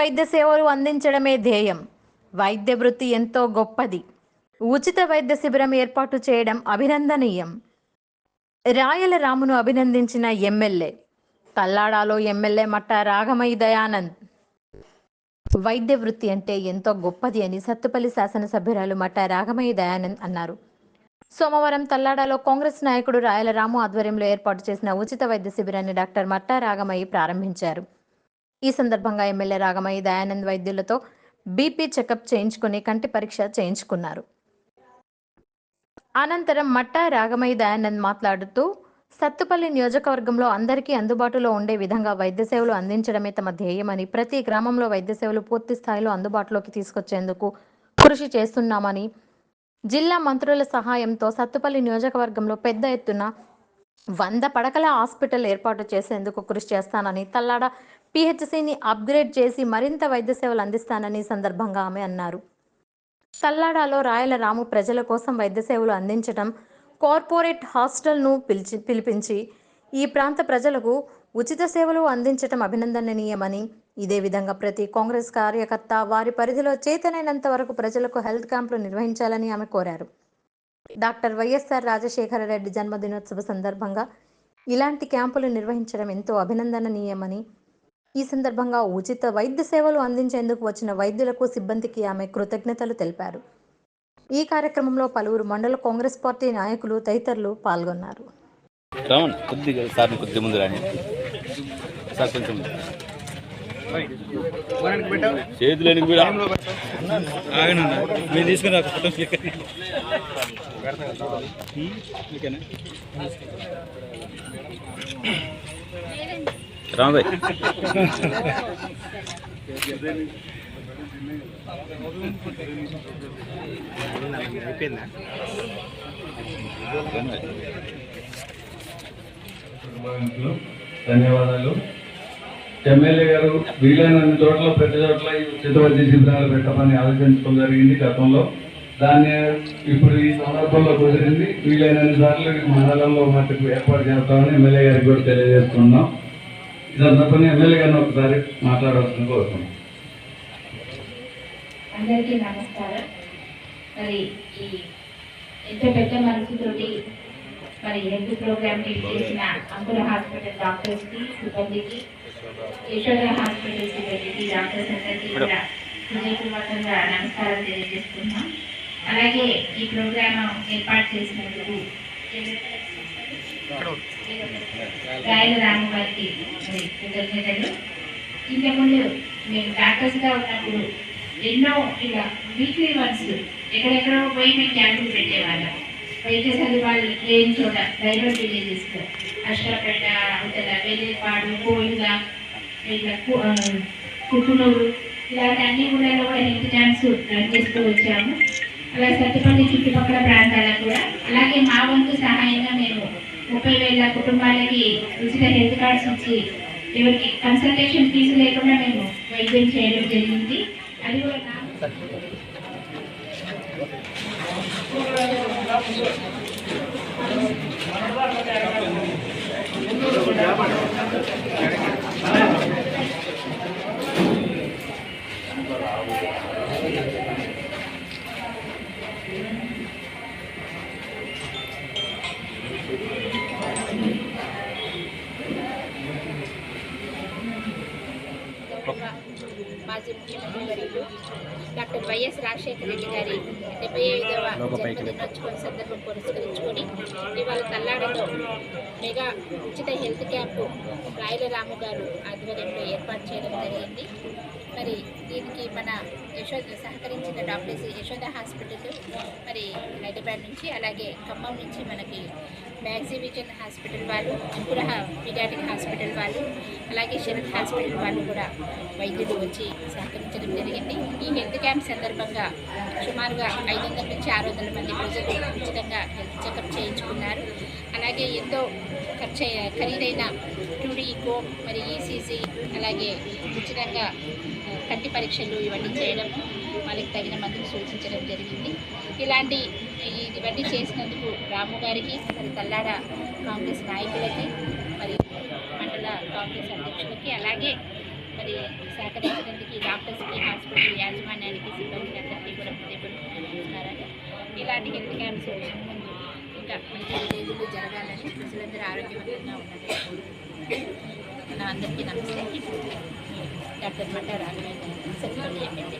వైద్య సేవలు అందించడమే ధ్యేయం. వైద్య వృత్తి ఎంతో గొప్పది. ఉచిత వైద్య శిబిరం ఏర్పాటు చేయడం అభినందనీయం. రాయల రామును అభినందించిన ఎమ్మెల్యే తల్లాడాలో ఎమ్మెల్యే మట్ట రాఘమయ్య దయానంద్. వైద్య వృత్తి అంటే ఎంతో గొప్పది అని సత్తుపల్లి శాసనసభ్యురాలు మట్ట రాఘమయ్య దయానంద్ అన్నారు. సోమవారం తల్లాడలో కాంగ్రెస్ నాయకుడు రాయల రాము ఆధ్వర్యంలో ఏర్పాటు చేసిన ఉచిత వైద్య శిబిరాన్ని డాక్టర్ మట్టా రాగమయ్య ప్రారంభించారు. ఈ సందర్భంగా ఎమ్మెల్యే రాగమయ్య దయానంద్ వైద్యులతో బీపీ చెకప్ చేయించుకుని కంటి పరీక్ష చేయించుకున్నారు. అనంతరం మట్టా రాగమయ్య దయానంద్ మాట్లాడుతూ సత్తుపల్లి నియోజకవర్గంలో అందరికీ అందుబాటులో ఉండే విధంగా వైద్య సేవలు అందించడమే తమ ధ్యేయమని ప్రతి గ్రామంలో వైద్య సేవలు పూర్తి స్థాయిలో అందుబాటులోకి తీసుకొచ్చేందుకు కృషి చేస్తున్నామని జిల్లా మంత్రుల సహాయంతో సత్తుపల్లి నియోజకవర్గంలో పెద్ద ఎత్తున వంద పడకల హాస్పిటల్ ఏర్పాటు చేసేందుకు కృషి చేస్తానని తల్లాడ పిహెచ్సిని అప్గ్రేడ్ చేసి మరింత వైద్య సేవలు అందిస్తానని సందర్భంగా ఆమె అన్నారు. తల్లాడలో రాయల రాము ప్రజల కోసం వైద్య సేవలు అందించడం కార్పొరేట్ హాస్టల్ను పిలిచి పిలిపించి ఈ ప్రాంత ప్రజలకు ఉచిత సేవలు అందించటం అభినందనీయమని ఇదే విధంగా ప్రతి కాంగ్రెస్ కార్యకర్త వారి పరిధిలో చేతనైనంత వరకు ప్రజలకు హెల్త్ క్యాంపులు నిర్వహించాలని ఆమె కోరారు. డాక్టర్ వైఎస్ఆర్ రాజశేఖర రెడ్డి జన్మదినోత్సవ సందర్భంగా ఇలాంటి క్యాంపులు నిర్వహించడం ఎంతో అభినందనీయమని ఈ సందర్భంగా ఉచిత వైద్య సేవలు అందించేందుకు వచ్చిన వైద్యులకు సిబ్బందికి ఆమె కృతజ్ఞతలు తెలిపారు. ఈ కార్యక్రమంలో పలువురు మండల కాంగ్రెస్ పార్టీ నాయకులు తదితరులు పాల్గొన్నారు. ఆగను మీరు తీసుకుని ఒక ఫోటో రామబాయ్ అయిపోయిందా ధన్యవాదాలు. ఎమ్మెల్యే గారు వీలైనన్ని చోట్ల ప్రతి చోట్ల ఈ ఉచిత శిబిరాలు పెట్టమని ఆలోచించడం జరిగింది గతంలో. దాన్ని ఇప్పుడు ఈ సందర్భంలో కుదిరింది. వీలైనన్ని సార్లు మండలంలో మటుకు ఏర్పాటు చేస్తామని ఎమ్మెల్యే గారికి కూడా తెలియజేస్తున్నాం. ఈ సందర్భంగా ఎమ్మెల్యే గారిని ఒకసారి మాట్లాడవలసింది కోరుతున్నాం అందరికీ నమస్కారం. మరి ఈ ఎంత పెద్ద మనసుతోటి మరి హెల్త్ ప్రోగ్రామ్కి చేసిన అంకుర హాస్పిటల్ డాక్టర్స్కి సిబ్బందికి యశోద హాస్పిటల్ సిబ్బందికి డాక్టర్స్ అందరికీ కూడా హృదయపూర్వకంగా నమస్కారం తెలియజేస్తున్నాం అలాగే ఈ ప్రోగ్రామ్ ఏర్పాటు చేసినందుకు రాయల రాము గారికి కృతజ్ఞతలు. ఇంతకుముందు మేము డాక్టర్స్గా ఉన్నప్పుడు ఎన్నో ఇలా వీక్లీ వన్స్ ఎక్కడెక్కడో పోయి మేము క్యాంపులు పెట్టేవాళ్ళం. వైద్య సదుపాయాలు లేని చోట రైల్వే విలేజెస్ అష్టపేట అవతల వేలేపాడు కోయిల ఇట్లా కు- కుకునూరు ఇలాంటి అన్ని ఊళ్ళలో కూడా హెల్త్ క్యాంప్స్ రన్ చేస్తూ వచ్చాము. అలా సత్తుపల్లి చుట్టుపక్కల ప్రాంతాలకు కూడా. అలాగే మా వంతు సహాయంగా మేము ముప్పై వేల కుటుంబాలకి ఉచిత హెల్త్ కార్డ్స్ ఇచ్చి ఎవరికి కన్సల్టేషన్ ఫీజు లేకుండా మేము వైద్యం చేయడం జరిగింది. అది కూడా Thank you. ముఖ్యమంత్రి వర్యులు డాక్టర్ వైఎస్ రాజశేఖర రెడ్డి గారి డెబ్బై ఐదవ జన్మదినోత్సవం సందర్భం పురస్కరించుకొని ఇవాళ తల్లాడలో మెగా ఉచిత హెల్త్ క్యాంపు రాయల రాము గారు ఆధ్వర్యంలో ఏర్పాటు చేయడం జరిగింది మరి దీనికి మన యశోద సహకరించిన డాక్టర్స్ యశోద హాస్పిటల్ మరి హైదరాబాద్ నుంచి అలాగే ఖమ్మం నుంచి మనకి మ్యాక్సీ విజన్ హాస్పిటల్ వాళ్ళు అంకుర పీడియాటిక్ హాస్పిటల్ వాళ్ళు అలాగే శరత్ హాస్పిటల్ వాళ్ళు కూడా వైద్యులు వచ్చి సహకరించడం జరిగింది. ఈ హెల్త్ క్యాంప్ సందర్భంగా సుమారుగా ఐదు వందల నుంచి ఆరు వందల మంది ప్రజలు విధంగా హెల్త్ చెకప్ చేయించుకున్నారు. అలాగే ఎంతో ఖర్చు ఖరీదైన టూడీ ఈకో మరి ఈసీసీ అలాగే ఉచితంగా కంటి పరీక్షలు ఇవన్నీ చేయడం వాళ్ళకి తగిన మందులు సూచించడం జరిగింది. ఇలాంటి ఇవన్నీ చేసినందుకు రాము గారికి మరి తల్లాడ కాంగ్రెస్ నాయకులకి మరి మండల కాంగ్రెస్ అధ్యక్షులకి అలాగే మరి సహకరించడానికి డాక్టర్స్కి హాస్పిటల్ యాజమాన్యానికి సిబ్బంది అందరికీ కూడా హృదయపూర్వకంగా ఇలాంటి హెల్త్ క్యాంప్స్ ముందు ఇంకా మంచి రోజులు జరగాలని ప్రజలందరూ ఆరోగ్యవంతంగా ఉండాలని నా అందరికీ నమస్తే. డాక్టర్ మట్ట రాఘవేంద్ర సత్యపల్లి ఎమ్మెల్యే